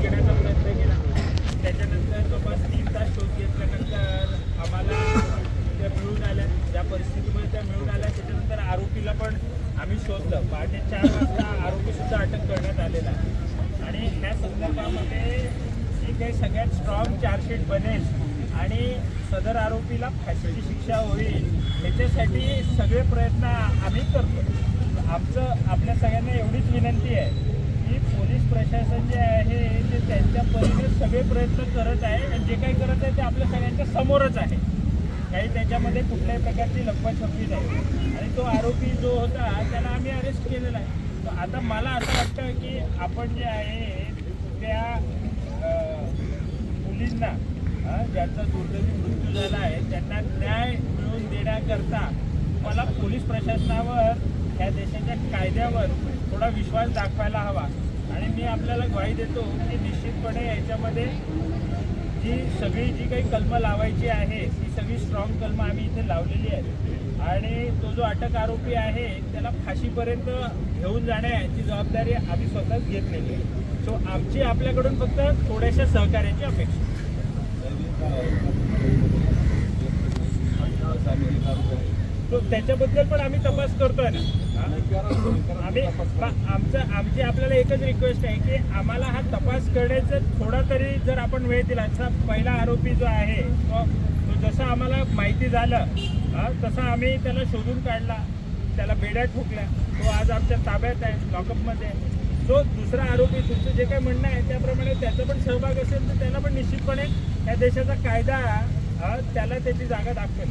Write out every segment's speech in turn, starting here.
घेण्याचा प्रयत्न केला त्याच्यानंतर जवळपास तीन तास शोध घेतल्यानंतर आम्हाला त्या मिळून आल्या. ज्या परिस्थितीमध्ये त्या मिळून आल्या त्याच्यानंतर आरोपीला पण आम्ही शोधलं. पहाटे चार वाजता आरोपीसुद्धा अटक करण्यात आलेला आणि ह्या संदर्भामध्ये जी काही सगळ्यात स्ट्रॉंग चार्जशीट बनेल आणि सदर आरोपीला फाशीची शिक्षा होईल याच्यासाठी सगळे प्रयत्न आम्ही करतो आमचं आपल्या सगळ्यांना एवढीच विनंती आहे. की पोलीस प्रशासन जे आहे ते त्यांच्या परीने सगळे प्रयत्न करत आहे आणि जे काही करत आहे ते आपल्या सगळ्यांच्या समोरच आहे. काही त्याच्यामध्ये कुठल्याही प्रकारची लपवाछपवी नाही. आणि तो आरोपी जो होता त्याला आम्ही अरेस्ट केलेला आहे. तर आता मला असं वाटतं की आपण जे आहे त्या मुलींना ज्यांचा दुर्दैवी मृत्यू झाला आहे त्यांना न्याय मिळवून देण्याकरता मला पोलीस प्रशासनावर ह्या देशाच्या कायद्यावर थोडा विश्वास दाखवायला हवा. आणि मी आपल्याला ग्वाही देतो की निश्चितपणे याच्यामध्ये जी सगळी जी काही कलमं लावायची आहे ती सगळी स्ट्रॉंग कलमं आम्ही इथे लावलेली आहे आणि तो जो अटक आरोपी आहे त्याला फाशीपर्यंत घेऊन जाण्याची जबाबदारी आम्ही स्वतःच घेतलेली आहे. सो आमची आपल्याकडून फक्त थोड्याशा सहकार्याची अपेक्षा तो त्याच्याबद्दल पण आम्ही तपास करतोय ना. आम्ही आमचं आमची आपल्याला एकच रिक्वेस्ट आहे की आम्हाला हा तपास करण्याचं थोडा तरी जर आपण वेळ दिला तर पहिला आरोपी जो आहे तो जसं आम्हाला माहिती झालं तसं आम्ही त्याला शोधून काढला त्याला बेड्या ठोकल्या तो आज आमच्या ताब्यात आहे लॉकअपमध्ये. जो दुसरा आरोपी तुमचं जे काही म्हणणं आहे त्याप्रमाणे त्याचा पण सहभाग असेल तर त्याला पण निश्चितपणे या देशाचा कायदा त्याला त्याची जागा दाखवेल.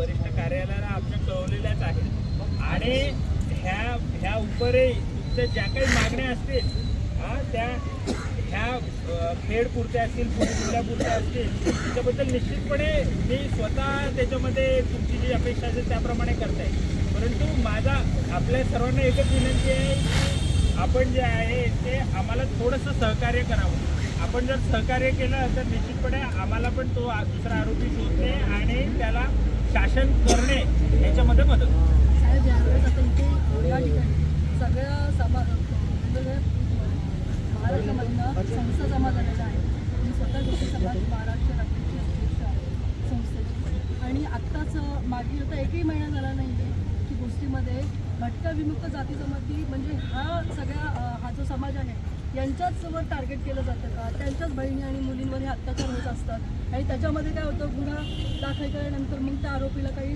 वरिष्ठ कार्यालयाला आमच्या कळवलेल्याच आहेत. आणि ह्या ह्या उपरही तुमच्या ज्या काही मागण्या असतील हा त्या ह्या अ, खेडपुरत्या असतील पुणे जिल्ह्यापुरत्या असतील त्याच्याबद्दल निश्चितपणे मी स्वतः त्याच्यामध्ये तुमची जी अपेक्षा असेल त्याप्रमाणे करताय. परंतु माझा आपल्या सर्वांना एकच विनंती आहे की आपण जे आहे ते आम्हाला थोडंसं सहकार्य करावं. आपण जर सहकार्य केलं तर निश्चितपणे आम्हाला पण तो दुसरा आरोपी शोधणे आणि त्याला शासन करणे याच्यामध्ये मदत होईल. साहेब यावेळेस आता इथे या ठिकाणी सगळ्या समा म्हणजे महाराष्ट्रामधनं संस्था जमा झालेल्या आहेत मी स्वतः जोशी समाज महाराष्ट्र राज्याची अध्यक्ष आहे संस्थेची आणि आत्ताच मागील आता एकही महिना झाला नाही आहे की गोष्टीमध्ये भटका विमुक्त जाती जमाती म्हणजे हा सगळ्या हा जो समाज आहे यांच्याच वर टार्गेट केलं जातं का? त्यांच्याच बहिणी आणि मुलींवर हे अत्याचार होत असतात. आणि त्याच्यामध्ये काय होतं? गुन्हा दाखल केल्यानंतर मग त्या आरोपीला काही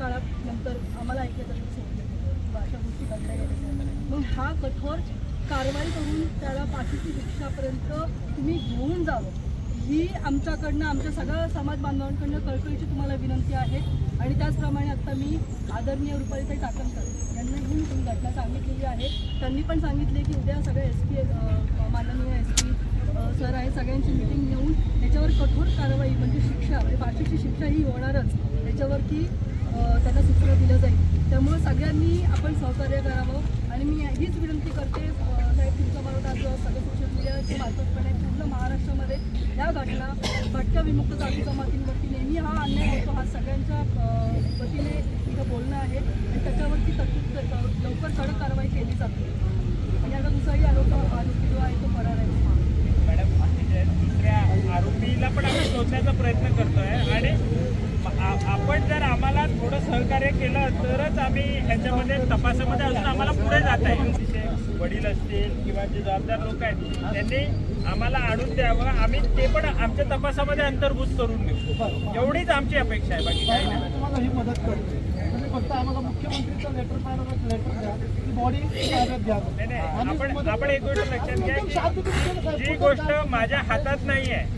काळात नंतर आम्हाला ऐकलं जातं. सोडलं अशा गोष्टी घडल्या गेल्या मग हा कठोर कारवाई करून त्याला पाठीची शिक्षापर्यंत तुम्ही घेऊन जावं. ही आमच्याकडनं आमच्या सगळ्या समाज बांधवांकडनं कळकळीची तुम्हाला विनंती आहे. आणि त्याचप्रमाणे आता मी आदरणीय रुपालीताई टाकणकर यांना घेऊन तुम्ही घटना सांगितलेली आहे. त्यांनी पण सांगितले की उद्या सगळे एस पी माननीय एस पी सर आहे सगळ्यांची मिटिंग घेऊन त्याच्यावर कठोर कारवाई म्हणजे शिक्षा म्हणजे फाशीची शिक्षा ही होणारच. याच्यावरती अ, त्यांना सूत्र दिलं जाईल. त्यामुळं सगळ्यांनी आपण सहकार्य करावं आणि मी हीच विनंती करते अ, साहेब तुमच्याबरोबर सगळं सोशल मीडियाच्या मार्फतपणे पूर्ण महाराष्ट्रामध्ये या घटना भटक्या विमुक्त जाती जमातींवरती नेहमी हा अन्याय होतो हा सगळ्यांच्या वतीने इथं बोलणं आहे आणि त्याच्यावरती तरतूद लवकर कडक कारवाई केली जाते. आणि आता दुसराही आरोप आरोपी जो आहे तो फरार आहे. मॅडम दुसऱ्या आरोपीला पण आम्ही शोधण्याचा प्रयत्न करतोय. आणि आपण जर आम्हाला थोडं सहकार्य केलं तरच आम्ही ह्याच्यामध्ये तपासामध्ये अजून आम्हाला पुढे जाता येईल. वडील असतील किंवा जे जबाबदार लोक आहेत त्यांनी आम्हाला आणून द्यावं. आम्ही ते पण आमच्या तपासामध्ये अंतर्भूत करून घेऊ. एवढीच आमची अपेक्षा आहे बाकी काही नाही. तुम्हाला ही मदत करते तुम्ही फक्त आम्हाला मुख्यमंत्रीचं लेटर पॅड लेटर द्या. ती बॉडी ताब्यात घ्या नाही नाही आम्ही आपण एक गोष्ट लक्षात घ्या की. जी गोष्ट माझ्या हातात नाही आहे.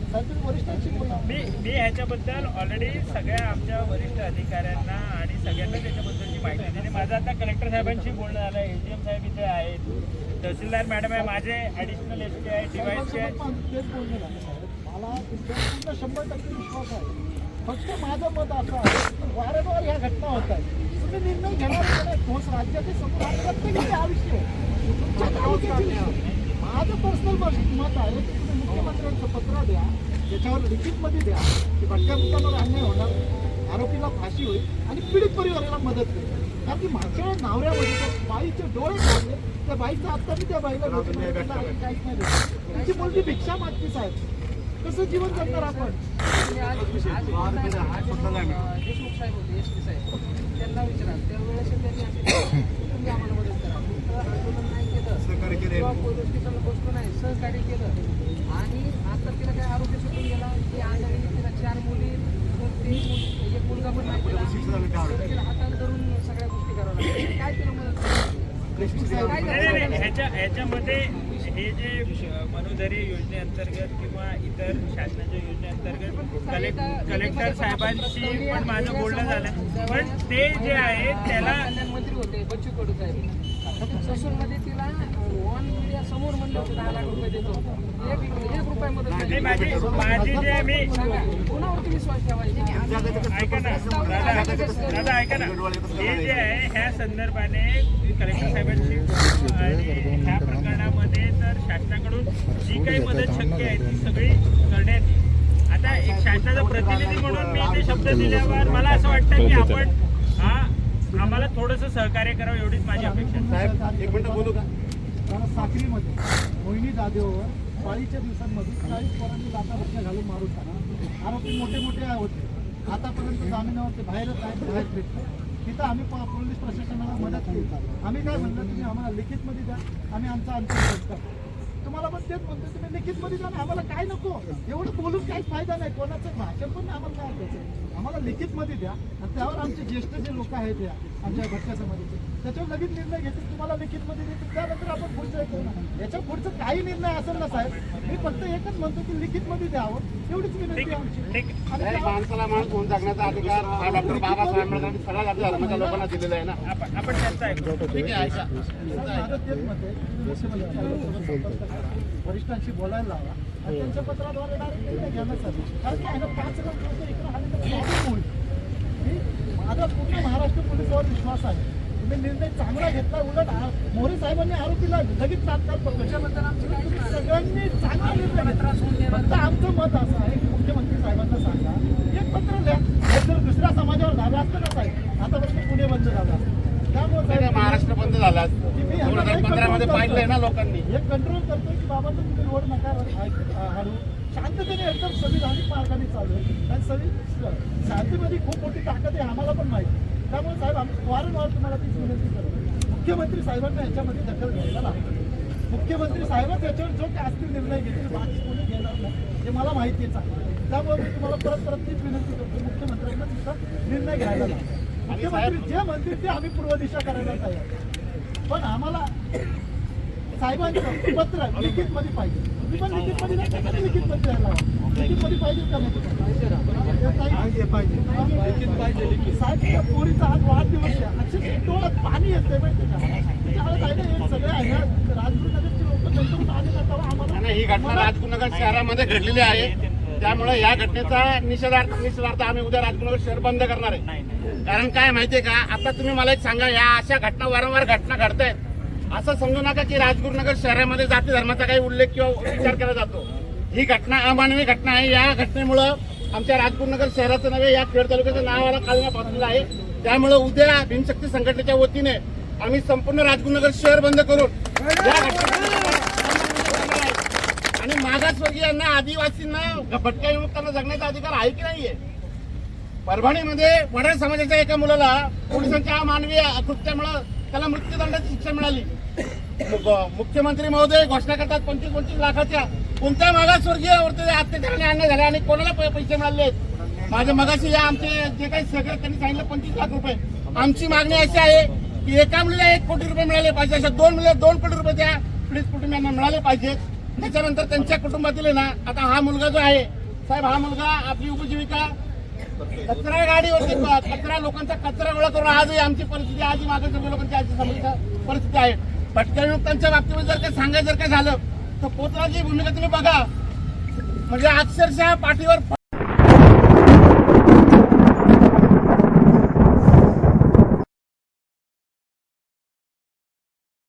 मी मी ह्याच्याबद्दल ऑलरेडी सगळ्या आमच्या वरिष्ठ अधिकाऱ्यांना आणि सगळ्यांना त्याच्याबद्दलची त्याची माहिती दिली. माझं आता कलेक्टर साहेबांशी बोलणं झालं. एजीएम साहेब इथे आहेत. तहसीलदार मॅडम आहे माझे ॲडिशनल एस टी आहे डीवायसचे. मला तुमच्यावर शंभर टक्के विश्वास आहे फक्त माझं मत असं आहे की वारंवार ह्या घटना होत आहेत तुम्ही निर्णय घेणार नाही? ठोस राज्याचे समोर हा प्रत्येकाचे आहे. तुमच्या तालुक्याचे. माझं पर्सनल मत आहे की तुम्ही मुख्यमंत्र्यांचं पत्र द्या त्याच्यावर लिखितमध्ये द्या की भटक्या मुलांवर अन्याय होणार आरोपीला फाशी होईल आणि पीडित परिवाराला मदत होईल कारण की वेळेस नावऱ्यामध्ये बाईचे डोळे काढले. त्या बाईचा आत्ता मी त्या बाईला काहीच नाही. त्यांची मुलगी भिक्षा मागती साहेब. कसं जीवन जगणार आपण? आणि आज आज आज आज देशमुख साहेब होते एस पी साहेब. त्यांना विचारा त्यावेळेस त्यांनी असं तुम्ही आम्हाला मदत करा. आंदोलन नाही केलं. किंवा पोलीस स्टेशनला बसलो नाही सहकार्य केलं. ह्याच्यामध्ये हे जे मनोधरी योजनेअंतर्गत किंवा इतर शासनाच्या योजनेअंतर्गत कलेक्ट कलेक्टर साहेबांशी पण माझं बोलणं झालं. पण ते जे आहे त्याला कल्याण मंत्री होते बच्चू कडू साहेब. ससूरमध्ये तिला वन मीडिया समोर म्हणलं होतं दहा लाख रुपये देतो. एक नाही, माझी माझी जे मी विश्वास ठेवायचा ऐका ना दादा दादा ऐका ना हे जे आहे ह्या संदर्भाने कलेक्टर साहेबांशी आणि ह्या प्रकरणामध्ये तर शासनाकडून जी काही मदत शक्य आहे ती सगळी करण्यात आता एक शासनाचा प्रतिनिधी म्हणून मी ते शब्द दिल्यावर मला असं वाटतं की आपण हा आम्हाला थोडंसं सहकार्य करावं एवढीच माझी अपेक्षा साहेब एक मिनिट बोलू का? साखरीमध्ये मोहिनी जाधववर पाळीच्या दिवसांमध्ये चाळीस पोरांनी लाथा घालून मारून टाकला. आरोपी मोठे मोठे होते. आतापर्यंत जामिनावरती बाहेरच आहेत बाहेर भेटतो तिथं आम्ही प- पोलीस प्रशासनाला मदत केली आम्ही काय म्हणलं तुम्ही आम्हाला लिखितमध्ये द्या. आम्ही आमचा अंतर करतो. तुम्हाला पण तेच म्हणतो तुम्ही लिखितमध्ये द्या आम्हाला काय नको? एवढं बोलून काहीच फायदा नाही. कोणाचं भाषण पण नाही आम्हाला काय आम्हाला लिखितमध्ये द्या. आणि त्यावर आमचे ज्येष्ठ जे लोक आहेत या आमच्या भटक्या समाजाचे त्याच्यावर लगेच निर्णय घेतील. तुम्हाला लिखितमध्ये देतील. त्यानंतर आपण पुढचं ऐकू ना. याच्या पुढचं काही निर्णय असेल ना साहेब मी फक्त एकच म्हणतो की लिखितमध्ये द्यावं. एवढीच विनंती आमची. माणसाला माणूस होऊन जगण्याचा अधिकार हा डॉक्टर बाबासाहेब आंबेडकरांनी सगळ्या धर्माच्या लोकांना दिलेला आहे ना. आपण. वरिष्ठांशी बोलायला लावा. आणि त्यांच्या पत्राद्वारे डायरेक्ट निर्णय घ्यायलाच हवे कारण काय आहे ना पाच लाख इकडे माझा पूर्ण महाराष्ट्र पोलिसावर विश्वास आहे. तुम्ही निर्णय चांगला घेतला उलट मोरे साहेबांनी आरोपीला लगेच तात्काळ आमची सगळ्यांनी चांगला निर्णय घेतला. फक्त आमचं मत असं आहे की मुख्यमंत्री साहेबांना सांगा. एक पत्र लिहा. जर दुसऱ्या समाजावर झालं असतं ना साहेब. आतापर्यंत पुणे बंद झालं असतं. त्यामुळे महाराष्ट्र बंद झाला दोन हजार पाहिलंय ना लोकांनी. हे कंट्रोल करतोय की बाबा तुम्ही रोड नका हाडू शांततेने एकदम संविधानिक मार्गाने चालू आहे. आणि संवि शांतीमध्ये खूप मोठी ताकद आहे आम्हाला पण माहिती त्यामुळे साहेब आम्ही वारंवार तुम्हाला तीच विनंती करतो. मुख्यमंत्री साहेबांना याच्यामध्ये दखल घ्यायला लागतो मुख्यमंत्री साहेबच याच्यावर जो काय असतील निर्णय घेतील बाकी कोणी घेणार नाही हे मला माहिती आहे त्यामुळे मी तुम्हाला परत परत तीच विनंती करतो मुख्यमंत्र्यांना तिथं निर्णय घ्यायला लागतो मुख्यमंत्री जे म्हणतील ते आम्ही पूर्व दिशा करायला तयार. पण आम्हाला साहेबांचं पत्र लिखित मध्ये पाहिजे. तुम्ही पण लिखित मध्ये नाही त्याच्यात लिखित मध्ये द्यायला हवं. लिखित मध्ये पाहिजे का नाही तुम्हाला? पाहिजे पाहिजे साहेब त्या पोरीचा आज वाढदिवस आहे अक्षरशः डोळ्यात पाणी येते माहिती का त्यावेळेस आहे ना हे सगळे आहे ना राजगुरुनगरचे लोक त्यांच्याकडून आले ना तेव्हा आम्हाला आणि ही घटना राजगुरुनगर शहरामध्ये घडलेली आहे. त्यामुळे या घटनेचा निषेधार्थ निषेधार्थ आम्ही उद्या राजगुरुनगर शहर बंद करणार आहे. कारण काय माहितीये का? आता तुम्ही मला एक सांगा या अशा घटना वारंवार घटना घडतायत. असं समजू नका की राजगुरुनगर शहरामध्ये जाती धर्माचा काही उल्लेख किंवा विचार केला जातो. ही घटना अमानवी घटना आहे. या घटनेमुळं आमच्या राजपूरनगर शहराचं नव्हे या खेड तालुक्याचं नावाला कालना पासलेलं आहे. त्यामुळे उद्या भीमशक्ती संघटनेच्या वतीने आम्ही संपूर्ण राजगुरुनगर शहर बंद करून आणि मागासवर्गीयांना आदिवासींना भटक्या विमुक्तांना जगण्याचा अधिकार आहे की नाहीये? परभणीमध्ये वडार समाजाच्या एका मुलाला पोलिसांच्या मानवी कृत्यामुळे त्याला मृत्यूदंडाची शिक्षा मिळाली. मुख्यमंत्री महोदय घोषणा करतात पंचवीस पंचवीस लाखाच्या. कोणत्या मागासवर्गीय अत्याचाराने अन्याय झाले आणि कोणाला पैसे मिळाले आहेत? माझ्या मगाशी या आमचे जे काही सगळे त्यांनी सांगितलं पंचवीस लाख रुपये. आमची मागणी अशी आहे की एका मुलीला एक कोटी रुपये मिळाले पाहिजे अशा दोन मुलीला दोन कोटी रुपये त्या पीडित कुटुंबियांना मिळाले पाहिजेत त्याच्यानंतर त्यांच्या कुटुंबातील आहे ना आता हा मुलगा जो आहे साहेब हा मुलगा आपली उपजीविका कचरा गाडीवरती कचरा लोकांचा कचरा गोळा करून आजही आमची परिस्थिती आजही मागासवर्गीय लोकांची आजची समस्या परिस्थिती आहे. भटकयुक्त त्यांच्या बाबतीमध्ये जर काही सांगायचं जर काय झालं तर पोतराची भूमिका तुम्ही बघा. म्हणजे अक्षरशः पाठीवर